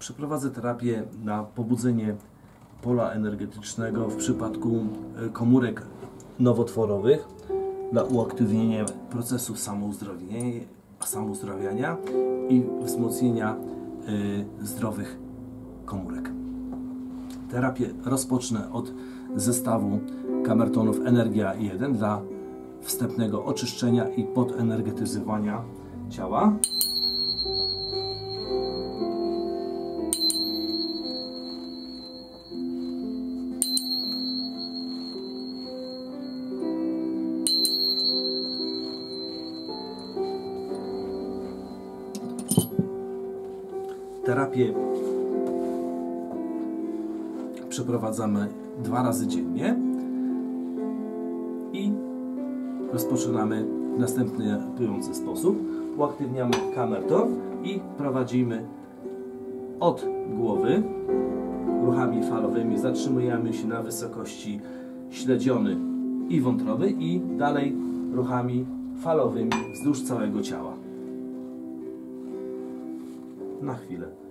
Przeprowadzę terapię na pobudzenie pola energetycznego w przypadku e, komórek nowotworowych dla uaktywnienia procesów samouzdrowienia, samouzdrawiania i wzmocnienia e, zdrowych komórek. Terapię rozpocznę od zestawu kamertonów Energia 1 dla wstępnego oczyszczenia i podenergetyzowania ciała. Terapię przeprowadzamy dwa razy dziennie i rozpoczynamy w następujący sposób. Uaktywniamy kamerton i prowadzimy od głowy ruchami falowymi. Zatrzymujemy się na wysokości śledziony i wątroby i dalej ruchami falowymi wzdłuż całego ciała. Na chwilę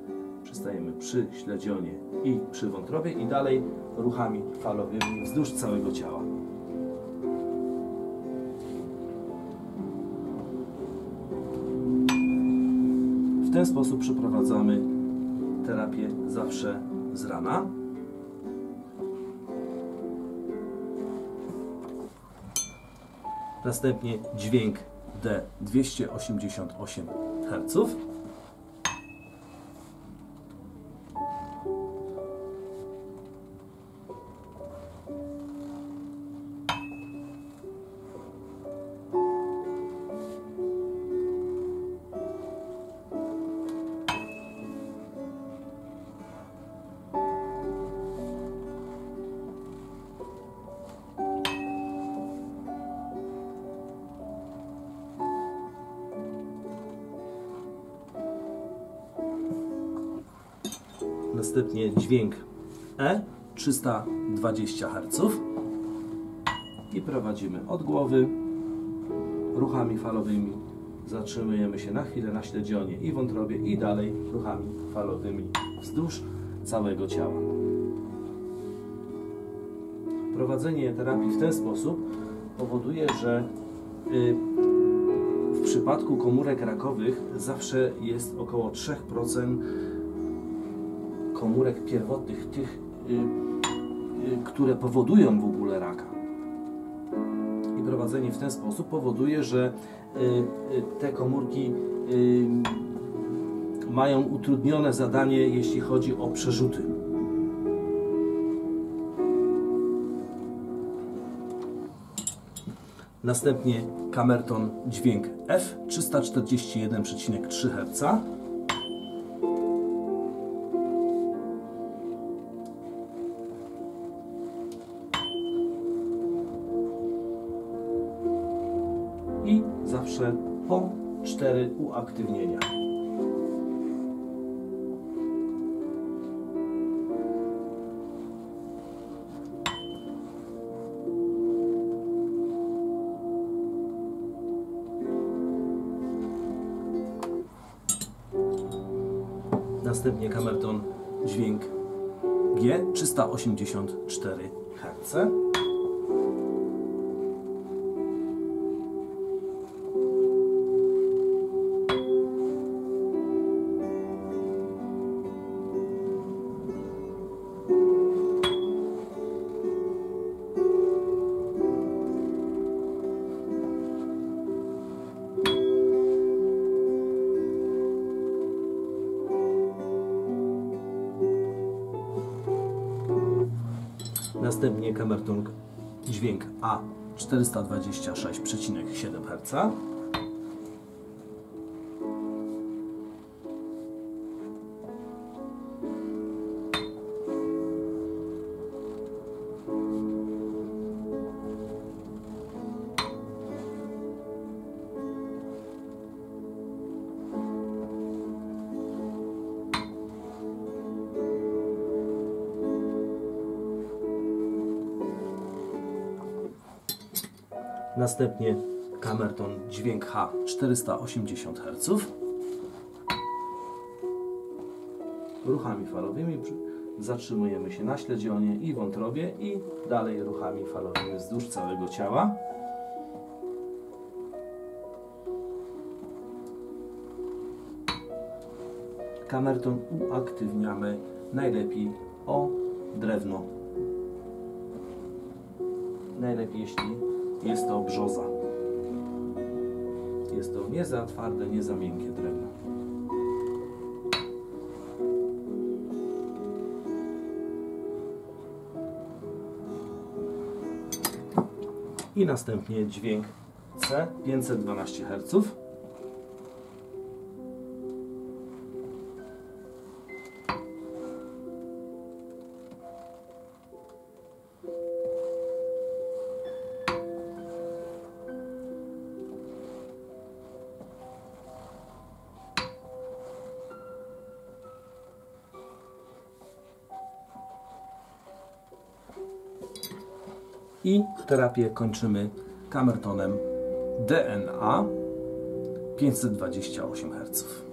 przystajemy przy śledzionie i przy wątrobie i dalej ruchami falowymi wzdłuż całego ciała. W ten sposób przeprowadzamy terapię zawsze z rana. Następnie dźwięk D 288 Hz. Następnie dźwięk E 320 Hz i prowadzimy od głowy ruchami falowymi. Zatrzymujemy się na chwilę na śledzionie i wątrobie i dalej ruchami falowymi wzdłuż całego ciała. Prowadzenie terapii w ten sposób powoduje, że y, w przypadku komórek rakowych zawsze jest około 3% komórek pierwotnych, tych, y, y, które powodują w ogóle raka. I prowadzenie w ten sposób powoduje, że y, te komórki mają utrudnione zadanie, jeśli chodzi o przerzuty. Następnie kamerton dźwięk F 341,3 Hz. Następnie kamerton dźwięk G 384 Hz. Kamerton dźwięk A 426,7 Hz. Następnie kamerton dźwięk H 480 Hz. ruchami falowymi zatrzymujemy się na śledzionie i wątrobie i dalej ruchami falowymi wzdłuż całego ciała. Kamerton uaktywniamy najlepiej o drewno. Najlepiej jeśli jest to brzoza. Jest to nie za twarde, nie za miękkie drewno. I następnie dźwięk C 512 Hz. I terapię kończymy kamertonem DNA 528 Hz.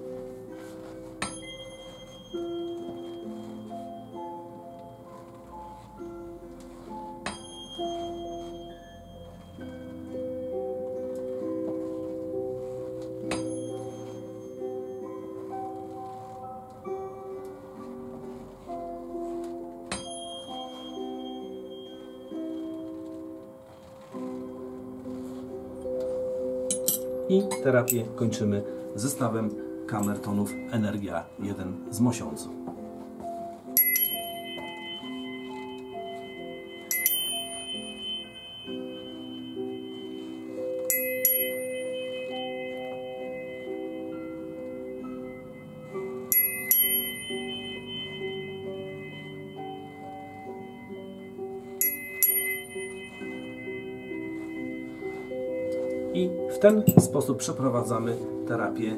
I terapię kończymy zestawem kamertonów Energia 1 z mosiądzu. I w ten sposób przeprowadzamy terapię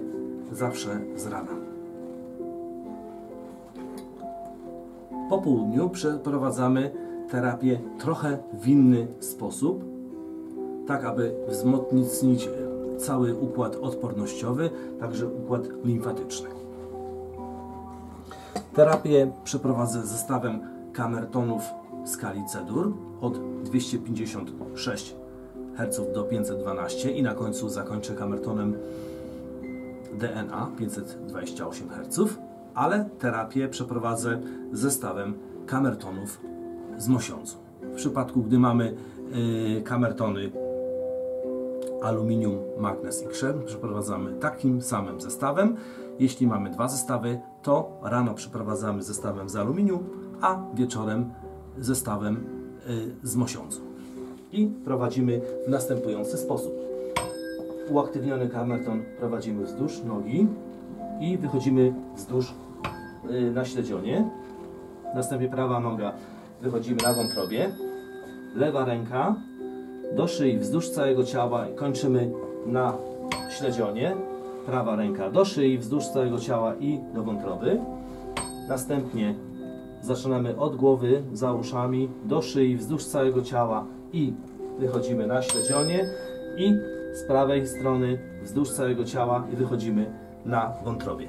zawsze z rana. Po południu przeprowadzamy terapię trochę w inny sposób, tak aby wzmocnić cały układ odpornościowy, także układ limfatyczny. Terapię przeprowadzę zestawem kamertonów skali Cedur od 256 Hz do 512 i na końcu zakończę kamertonem DNA 528 Hz, ale terapię przeprowadzę zestawem kamertonów z mosiądzu. W przypadku, gdy mamy y, kamertony aluminium, magnez i krzem, przeprowadzamy takim samym zestawem. Jeśli mamy dwa zestawy, to rano przeprowadzamy zestawem z aluminium, a wieczorem zestawem y, z mosiądzu i prowadzimy w następujący sposób. Uaktywniony kamerton prowadzimy wzdłuż nogi i wychodzimy wzdłuż y, na śledzionie. Następnie prawa noga wychodzimy na wątrobie. Lewa ręka do szyi wzdłuż całego ciała i kończymy na śledzionie. Prawa ręka do szyi wzdłuż całego ciała i do wątroby. Następnie zaczynamy od głowy za uszami do szyi wzdłuż całego ciała i wychodzimy na śledzionie i z prawej strony wzdłuż całego ciała i wychodzimy na wątrobie.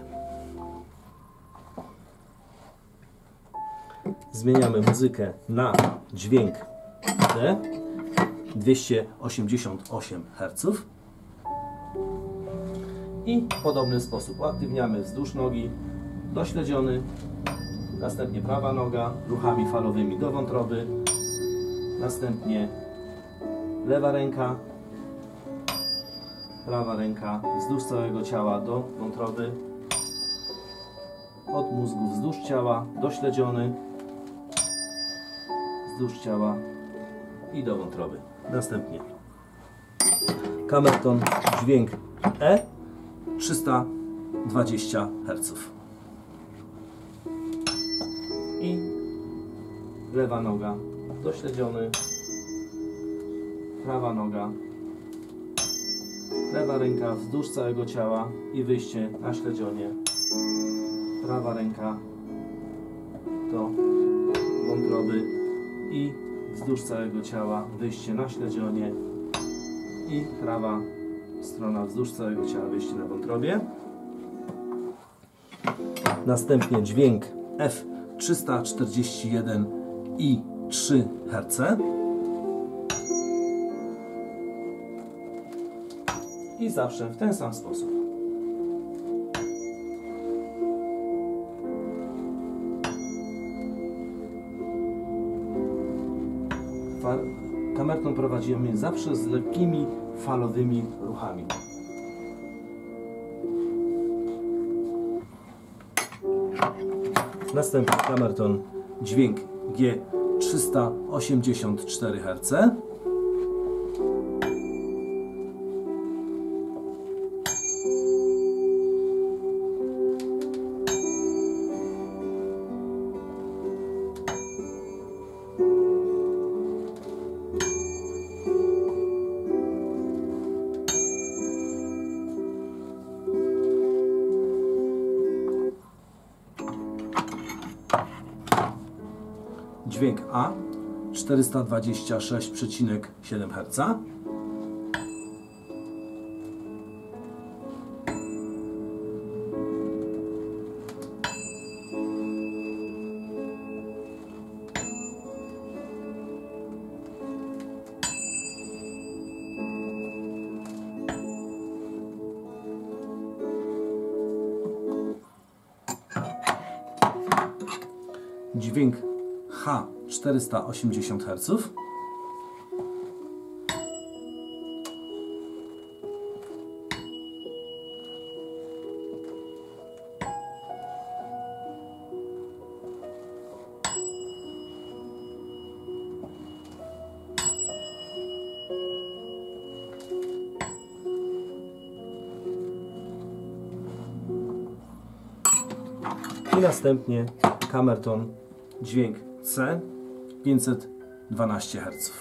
Zmieniamy muzykę na dźwięk D 288 Hz i w podobny sposób uaktywniamy wzdłuż nogi do śledziony, następnie prawa noga ruchami falowymi do wątroby, Następnie lewa ręka, prawa ręka wzdłuż całego ciała do wątroby, od mózgu wzdłuż ciała do śledziony, wzdłuż ciała i do wątroby. Następnie kamerton dźwięk E 320 Hz. I lewa noga dośledziony, prawa noga, lewa ręka wzdłuż całego ciała i wyjście na śledzionie, prawa ręka do wątroby i wzdłuż całego ciała wyjście na śledzionie. I prawa strona wzdłuż całego ciała wyjście na wątrobie. Następnie dźwięk F341 i 3 Hz. I zawsze w ten sam sposób. Kamerton prowadzimy zawsze z lekkimi falowymi ruchami. Następny kamerton dźwięk G 384 Hz. Dźwięk A 426,7 Hz. Dźwięk H 480 Hz. I następnie kamerton dźwięk C 512 Hz.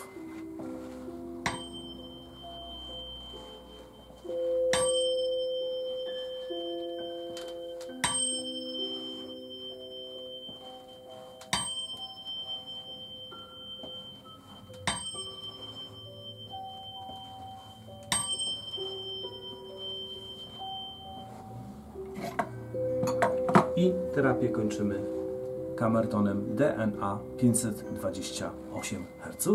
I terapię kończymy kamertonem DNA 528 Hz.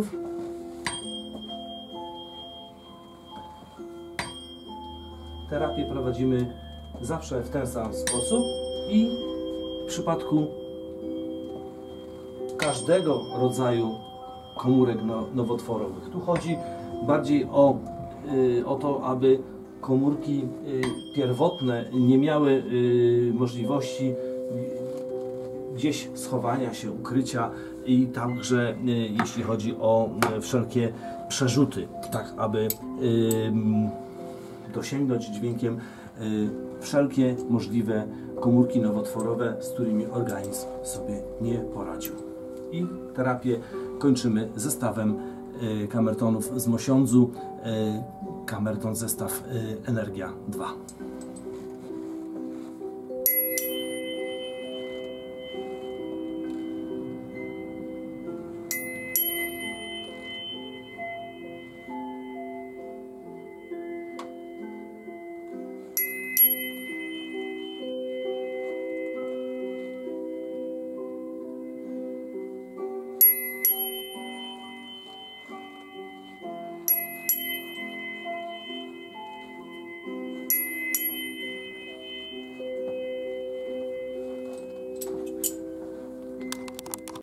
Terapię prowadzimy zawsze w ten sam sposób i w przypadku każdego rodzaju komórek no, nowotworowych. Tu chodzi bardziej o, y, o to, aby komórki y, pierwotne nie miały y, możliwości gdzieś schowania się, ukrycia i także y, jeśli chodzi o y, wszelkie przerzuty, tak aby dosięgnąć dźwiękiem y, wszelkie możliwe komórki nowotworowe, z którymi organizm sobie nie poradził. I terapię kończymy zestawem kamertonów z Mosiądzu, kamerton zestaw Energia 2.